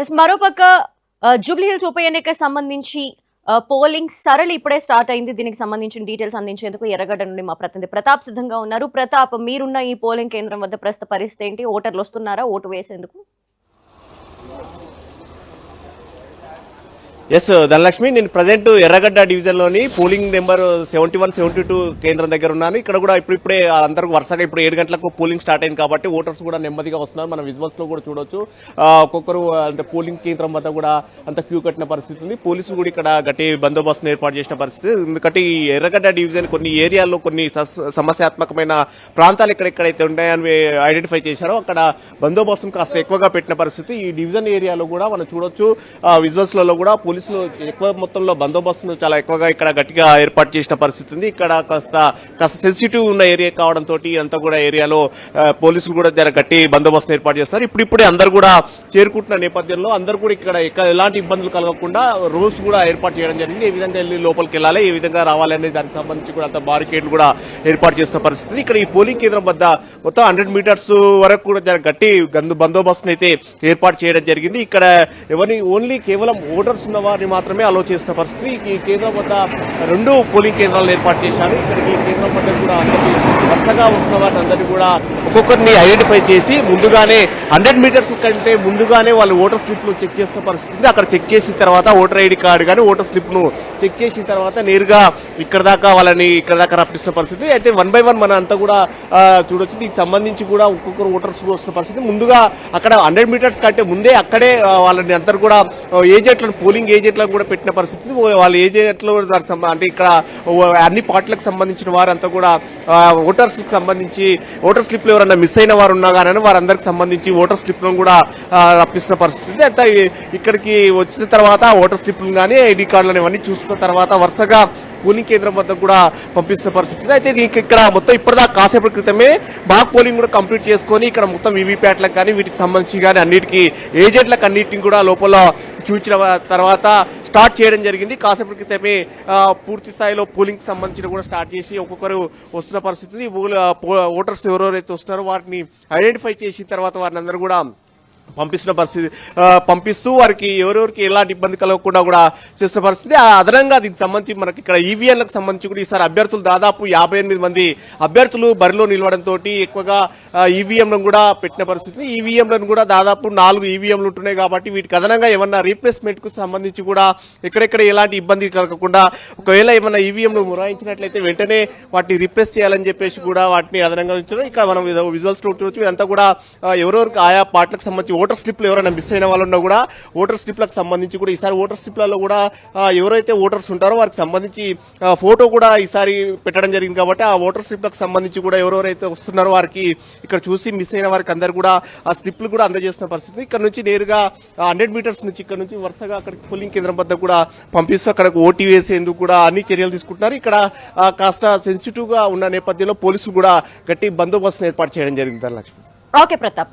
Yes మరోపక్క Jubilee Hills Jubilee hills ఉప ఎన్నిక సంబంధించి పోలింగ్ సరళి ఇప్పుడే స్టార్ట్ అయింది. దీనికి సంబంధించిన డీటెయిల్స్ అందించేందుకు ఎర్రగడ్డ నుండి మా ప్రతినిధి ప్రతాప్ సిద్ధంగా ఉన్నారు. ప్రతాప్ మీరున్న ఈ పోలింగ్ కేంద్రం వద్ద ప్రస్తుత పరిస్థితి ఏంటి? ఓటర్లు వస్తున్నారా? ఓటు వేసేందుకు? ఎస్ ధనలక్ష్మి నేను ప్రజెంట్ ఎర్రగడ్డ డివిజన్లోని polling number seventy one seventy two కేంద్రం దగ్గర ఉన్నాను. ఇక్కడ కూడా ఇప్పుడు ఇప్పుడే అందరూ వరుసగా ఇప్పుడు ఏడు గంటలకు పోలింగ్ స్టార్ట్ అయింది కాబట్టి ఓటర్స్ కూడా నెమ్మదిగా వస్తున్నారు. మన విజువల్స్లో కూడా చూడొచ్చు. ఒక్కొక్కరు అంటే పోలింగ్ కేంద్రం వద్ద కూడా అంత క్యూ కట్టిన పరిస్థితి ఉంది. పోలీసులు కూడా ఇక్కడ గట్టి బందోబస్తును ఏర్పాటు చేసిన పరిస్థితి ఎందుకంటే ఈ ఎర్రగడ్డ డివిజన్ కొన్ని ఏరియాల్లో కొన్ని సమస్యాత్మకమైన ప్రాంతాలు ఎక్కడెక్కడైతే ఉన్నాయని ఐడెంటిఫై చేశారో అక్కడ బందోబస్తును కాస్త ఎక్కువగా పెట్టిన పరిస్థితి. ఈ డివిజన్ ఏరియాలో కూడా మనం చూడొచ్చు. విజువల్స్లలో కూడా పోలీసులు ఎక్కువ మొత్తంలో బందోబస్తును చాలా ఎక్కువగా ఇక్కడ గట్టిగా ఏర్పాటు చేసిన పరిస్థితి ఉంది. ఇక్కడ కాస్త కాస్త సెన్సిటివ్ ఉన్న ఏరియా కావడంతో అంతా కూడా ఏరియాలో పోలీసులు కూడా జర గట్టి బందోబస్తును ఏర్పాటు చేస్తారు ఇప్పుడిప్పుడే అందరు కూడా చేరుకుంటున్న నేపథ్యంలో అందరు కూడా ఇక్కడ ఎలాంటి ఇబ్బందులు కలగకుండా రూల్స్ కూడా ఏర్పాటు చేయడం జరిగింది. ఏ విధంగా వెళ్ళి లోపలికి వెళ్ళాలి ఏ విధంగా రావాలి అనేది దానికి సంబంధించి కూడా అంత బారికేడ్లు కూడా ఏర్పాటు చేసిన పరిస్థితి ఇక్కడ ఈ పోలింగ్ కేంద్రం వద్ద మొత్తం హండ్రెడ్ మీటర్స్ వరకు కూడా జర గట్టి బందోబస్తును అయితే ఏర్పాటు చేయడం జరిగింది. ఇక్కడ ఎవరిని ఓన్లీ కేవలం ఓటర్స్ ఉన్నవారు వారిని మాత్రమే అలో చేసిన పరిస్థితి. ఈ కేంద్రం వద్ద రెండు పోలింగ్ కేంద్రాలను ఏర్పాటు చేశారు. ఇక్కడికి ఈ కేంద్రం వద్ద కూడా అందరికీ వరుసగా వస్తున్న వారిని అందరినీ కూడా ఒక్కొక్కరిని ఐడెంటిఫై చేసి ముందుగానే హండ్రెడ్ మీటర్స్ కంటే ముందుగానే వాళ్ళు ఓటర్ స్లిప్లు చెక్ చేస్తున్న పరిస్థితి. అక్కడ చెక్ చేసిన తర్వాత ఓటర్ ఐడి కార్డు కానీ ఓటర్ స్లిప్ను చెక్ చేసిన తర్వాత నేరుగా ఇక్కడ దాకా వాళ్ళని ఇక్కడ దాకా రప్పిస్తున్న పరిస్థితి. అయితే వన్ బై వన్ మన అంతా కూడా చూడొచ్చు. దీనికి సంబంధించి కూడా ఒక్కొక్కరు ఓటర్స్ వస్తున్న పరిస్థితి. ముందుగా అక్కడ హండ్రెడ్ మీటర్స్ కంటే ముందే అక్కడే వాళ్ళని అందరు కూడా ఏజెంట్లను పోలింగ్ ఏజెంట్లకు కూడా పెట్టిన పరిస్థితి వాళ్ళ ఏజెంట్లు అంటే ఇక్కడ అన్ని పార్టీలకు సంబంధించిన వారంతా కూడా ఓటర్స్ సంబంధించి ఓటర్ స్లిప్లు ఎవరైనా మిస్ అయిన వారు ఉన్నా కానీ వారందరికి సంబంధించి ఓటర్ స్లిప్లను కూడా రప్పిస్తున్న పరిస్థితి అంటే ఇక్కడికి వచ్చిన తర్వాత ఓటర్ స్లిప్లు కానీ ఐడి కార్డులను ఇవన్నీ చూసుకున్న తర్వాత వరుసగా పోలింగ్ కేంద్రం వద్ద కూడా పంపిస్తున్న పరిస్థితి అయితే దీనికి ఇక్కడ మొత్తం ఇప్పటిదాకా కాసేపటి క్రితమే మాక్ పోలింగ్ కూడా కంప్లీట్ చేసుకొని ఇక్కడ మొత్తం వీవీప్యాట్లకు కానీ వీటికి సంబంధించి కానీ అన్నిటికీ ఏజెంట్లకు అన్నిటిని కూడా లోపల చూచిన తర్వాత స్టార్ట్ చేయడం జరిగింది. కాసేపటి క్రితమే పూర్తి స్థాయిలో పోలింగ్కి సంబంధించిన కూడా స్టార్ట్ చేసి ఒక్కొక్కరు వస్తున్న పరిస్థితి ఓటర్స్ ఎవరెవరైతే వస్తున్నారో వారిని ఐడెంటిఫై చేసిన తర్వాత వారిని అందరూ కూడా పంపిస్తున్న పరిస్థితి పంపిస్తూ వారికి ఎవరెవరికి ఎలాంటి ఇబ్బంది కలగకుండా కూడా చేస్తున్న పరిస్థితి. ఆ అదనంగా దీనికి సంబంధించి మనకి ఇక్కడ ఈవీఎంలకు సంబంధించి కూడా ఈసారి అభ్యర్థులు దాదాపు యాభై ఎనిమిది మంది అభ్యర్థులు బరిలో నిలవడంతో ఎక్కువగా ఈవీఎంలను కూడా పెట్టిన పరిస్థితి. ఈవీఎంలను కూడా దాదాపు నాలుగు ఈవీఎంలు ఉంటున్నాయి కాబట్టి వీటికి అదనంగా ఏమన్నా రీప్లేస్మెంట్కు సంబంధించి కూడా ఎక్కడెక్కడ ఎలాంటి ఇబ్బంది కలగకుండా ఒకవేళ ఏమన్నా ఈవీఎంలు మురాయించినట్లయితే వెంటనే వాటిని రీప్లేస్ చేయాలని చెప్పేసి కూడా వాటిని అదనంగా ఉంచడం. ఇక్కడ మనం విజువల్స్ చూడవచ్చు ఇదంతా కూడా ఎవరెవరికి ఆయా పార్టీలకు సంబంధించి ఓటర్ స్లిప్లు ఎవరైనా మిస్ అయిన వాళ్ళు కూడా ఓటర్ స్లిప్లకు సంబంధించి కూడా ఈసారి ఓటర్ స్లిప్లలో కూడా ఎవరైతే ఓటర్స్ ఉంటారో వారికి సంబంధించి ఫోటో కూడా ఈసారి పెట్టడం జరిగింది కాబట్టి ఆ ఓటర్ స్లిప్లకు సంబంధించి కూడా ఎవరెవరైతే వస్తున్నారో వారికి ఇక్కడ చూసి మిస్ అయిన వారికి అందరు కూడా ఆ స్లిప్లు కూడా అందజేస్తున్న పరిస్థితి. ఇక్కడ నుంచి నేరుగా హండ్రెడ్ మీటర్స్ నుంచి ఇక్కడ నుంచి వరుసగా అక్కడికి పోలింగ్ కేంద్రం వద్ద కూడా పంపిస్తూ అక్కడికి ఓటీ వేసేందుకు కూడా అన్ని చర్యలు తీసుకుంటున్నారు. ఇక్కడ కాస్త సెన్సిటివ్గా ఉన్న నేపథ్యంలో పోలీసులు కూడా గట్టి బందోబస్తును ఏర్పాటు చేయడం జరిగింది ధనలక్ష్మి ఓకే ప్రతాప్.